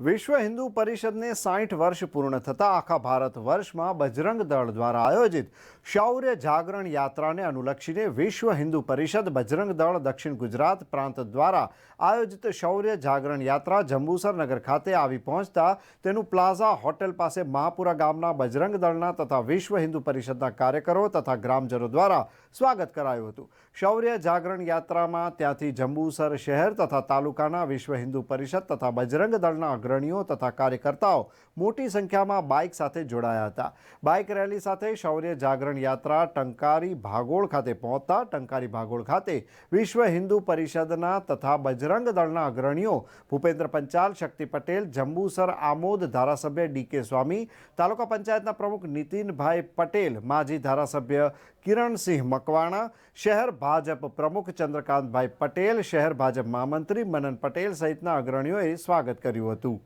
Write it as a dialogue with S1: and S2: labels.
S1: વિશ્વ હિન્દુ પરિષદને સાઠ વર્ષ પૂર્ણ થતાં આખા ભારત વર્ષમાં બજરંગ દળ દ્વારા આયોજિત શૌર્ય જાગરણ યાત્રાને અનુલક્ષીને વિશ્વ હિન્દુ પરિષદ બજરંગ દળ દક્ષિણ ગુજરાત પ્રાંત દ્વારા આયોજિત શૌર્ય જાગરણ યાત્રા જંબુસર નગર ખાતે આવી પહોંચતા તેનું પ્લાઝા હોટેલ પાસે મહાપુરા ગામના બજરંગ દળના તથા વિશ્વ હિન્દુ પરિષદના કાર્યકરો તથા ગ્રામજનો દ્વારા સ્વાગત કરાયું હતું. શૌર્ય જાગરણ યાત્રામાં ત્યાંથી જંબુસર શહેર તથા તાલુકાના વિશ્વ હિન્દુ પરિષદ તથા બજરંગ દળના અગ્રણીઓ તથા કાર્યકર્તાઓ મોટી સંખ્યામાં બાઇક સાથે જોડાયા હતા. બાઇક રેલી સાથે શૌર્ય જાગરણ યાત્રા ટંકારી ભાગોળ ખાતે પહોંચતા ટંકારી ભાગોળ ખાતે વિશ્વ હિન્દુ પરિષદના તથા બજરંગ દળના અગ્રણીઓ ભૂપેન્દ્ર પંચાલ, શક્તિ પટેલ, જંબુસર આમોદ ધારાસભ્ય ડી કે સ્વામી, તાલુકા પંચાયતના પ્રમુખ નીતિનભાઈ પટેલ, માજી ધારાસભ્ય કિરણસિંહ મકવાણા, શહેર ભાજપ પ્રમુખ ચંદ્રકાંતભાઈ પટેલ, શહેર ભાજપ મહામંત્રી મનન પટેલ સહિતના અગ્રણીઓએ સ્વાગત કર્યું હતું.